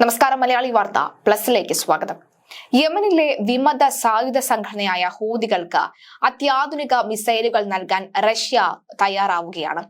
നമസ്കാരം മലയാളി വാർത്ത. പ്ലസിലേക്ക് സ്വാഗതം. യമനിലെ വിമത സായുധ സംഘടനയായ ഹൂതികൾക്ക് അത്യാധുനിക മിസൈലുകൾ നൽകാൻ റഷ്യ തയ്യാറാവുകയാണ്.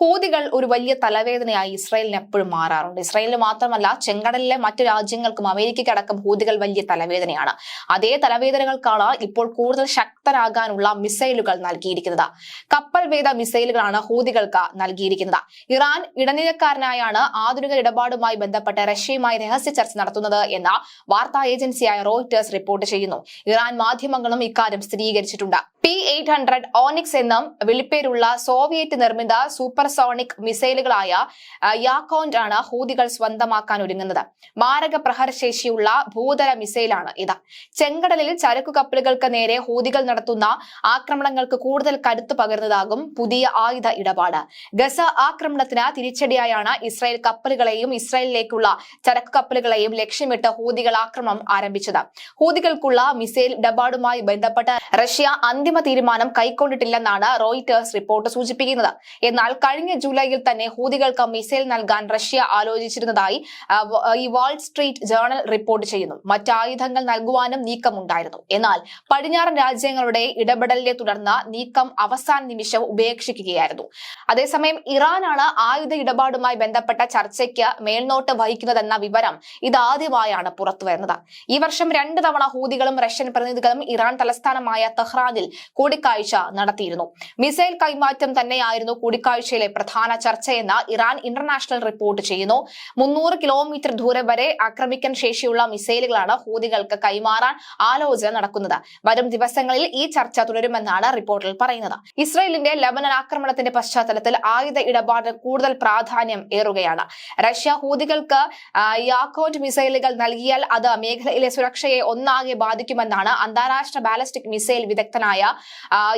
ഹൂതികൾ ഒരു വലിയ തലവേദനയായി ഇസ്രായേലിന് എപ്പോഴും മാറാറുണ്ട്. ഇസ്രായേലിന് മാത്രമല്ല ചെങ്കടലിലെ മറ്റു രാജ്യങ്ങൾക്കും അമേരിക്കയ്ക്കടക്കം ഹൂതികൾ വലിയ തലവേദനയാണ്. അതേ തലവേദനകൾക്കാണ് ഇപ്പോൾ കൂടുതൽ ശക്തരാകാനുള്ള മിസൈലുകൾ നൽകിയിരിക്കുന്നത്. കപ്പൽ വേദ മിസൈലുകളാണ് ഹൂതികൾക്ക് നൽകിയിരിക്കുന്നത്. ഇറാൻ ഇടനിലക്കാരനായാണ് ആധുനിക ഇടപാടുമായി ബന്ധപ്പെട്ട് റഷ്യയുമായി രഹസ്യ ചർച്ച നടത്തുന്നത് എന്ന വാർത്താ ഏജൻസിയായ റോയിറ്റേഴ്സ് റിപ്പോർട്ട് ചെയ്യുന്നു. ഇറാൻ മാധ്യമങ്ങളും ഇക്കാര്യം സ്ഥിരീകരിച്ചിട്ടുണ്ട്. പി എയ്റ്റ് ഹൺഡ്രഡ് ഓണിക്സ് എന്നും വിളിപ്പേരുള്ള സോവിയറ്റ് നിർമ്മിത സൂപ്പർസോണിക് മിസൈലുകളായ യാക്കോണ്ട് ആണ് ഹൂതികൾ സ്വന്തമാക്കാൻ ഒരുങ്ങുന്നത്. മാരക പ്രഹരശേഷിയുള്ള ഭൂതല മിസൈലാണ് ഇത്. ചെങ്കടലിൽ ചരക്കു കപ്പലുകൾക്ക് നേരെ ഹൂതികൾ നടത്തുന്ന ആക്രമണങ്ങൾക്ക് കൂടുതൽ കരുത്തു പകരുന്നതാകും പുതിയ ആയുധ ഇടപാട്. ഗസ ആക്രമണത്തിന് തിരിച്ചടിയായാണ് ഇസ്രായേൽ കപ്പലുകളെയും ഇസ്രായേലിലേക്കുള്ള ചരക്കു കപ്പലുകളെയും ലക്ഷ്യമിട്ട് ഹൂതികൾ ആക്രമണം ആരംഭിച്ചത്. ഹൂതികൾക്കുള്ള മിസൈൽ ഇടപാടുമായി ബന്ധപ്പെട്ട് റഷ്യ അന്തിമ തീരുമാനം കൈക്കൊണ്ടിട്ടില്ലെന്നാണ് റോയിറ്റേഴ്സ് റിപ്പോർട്ട് സൂചിപ്പിക്കുന്നത്. എന്നാൽ കഴിഞ്ഞ ജൂലൈയിൽ തന്നെ ഹൂതികൾക്ക് മിസൈൽ നൽകാൻ റഷ്യ ആലോചിച്ചിരുന്നതായി ഈ വാൾ സ്ട്രീറ്റ് ജേർണൽ റിപ്പോർട്ട് ചെയ്യുന്നു. മറ്റായുധങ്ങൾ നൽകുവാനും നീക്കമുണ്ടായിരുന്നു. എന്നാൽ പടിഞ്ഞാറൻ രാജ്യങ്ങളുടെ ഇടപെടലിനെ തുടർന്ന് നീക്കം അവസാന നിമിഷം ഉപേക്ഷിക്കുകയായിരുന്നു. അതേസമയം ഇറാനാണ് ആയുധ ഇടപാടുമായി ബന്ധപ്പെട്ട ചർച്ചയ്ക്ക് മേൽനോട്ട് വഹിക്കുന്നതെന്ന വിവരം ഇതാദ്യമായാണ് പുറത്തുവരുന്നത് ഈ വർഷം രണ്ട് തവണ ഹൂതികളും റഷ്യൻ പ്രതിനിധികളും ഇറാൻ തലസ്ഥാനമായ തെഹ്റാനിൽ കൂടിക്കാഴ്ച നടത്തിയിരുന്നു. മിസൈൽ കൈമാറ്റം തന്നെയായിരുന്നു കൂടിക്കാഴ്ചയിലെ പ്രധാന ചർച്ചയെന്ന് ഇറാൻ ഇന്റർനാഷണൽ റിപ്പോർട്ട് ചെയ്യുന്നു. മുന്നൂറ് കിലോമീറ്റർ ദൂരം വരെ ആക്രമിക്കാൻ ശേഷിയുള്ള മിസൈലുകളാണ് ഹൂതികൾക്ക് കൈമാറാൻ ആലോചന നടക്കുന്നത്. വരും ദിവസങ്ങളിൽ ഈ ചർച്ച തുടരുമെന്നാണ് റിപ്പോർട്ടിൽ പറയുന്നത്. ഇസ്രയേലിന്റെ ലബനൻ ആക്രമണത്തിന്റെ പശ്ചാത്തലത്തിൽ ആയുധ ഇടപാടിന് കൂടുതൽ പ്രാധാന്യം ഏറുകയാണ്. റഷ്യ ഹൂതികൾക്ക് യാക്കോട്ട് മിസൈലുകൾ നൽകിയാൽ അത് മേഖലയിലെ സുരക്ഷയെ ഒന്നാകെ ബാധിക്കുമെന്നാണ് അന്താരാഷ്ട്ര ബാലിസ്റ്റിക് മിസൈൽ വിദഗ്ധനായ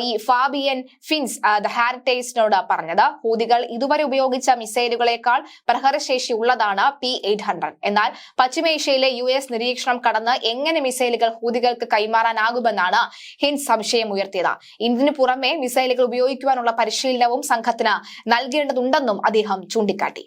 ഈ ഫാബിയൻ ഫിൻസ് ദ ഹാരിറ്റേജിനോട് പറഞ്ഞത്. ഹൂതികൾ ഇതുവരെ ഉപയോഗിച്ച മിസൈലുകളേക്കാൾ പ്രഹരശേഷി ഉള്ളതാണ് പി എയ്റ്റ് ഹൺഡ്രഡ്. എന്നാൽ പശ്ചിമേഷ്യയിലെ യു എസ് നിരീക്ഷണം കടന്ന് എങ്ങനെ മിസൈലുകൾ ഹൂതികൾക്ക് കൈമാറാനാകുമെന്നാണ് ഹിൻസ് സംശയം ഉയർത്തിയത്. ഇന്ത്യന് പുറമെ മിസൈലുകൾ ഉപയോഗിക്കുവാനുള്ള പരിശീലനവും സംഘത്തിന് നൽകേണ്ടതുണ്ടെന്നും അദ്ദേഹം ചൂണ്ടിക്കാട്ടി.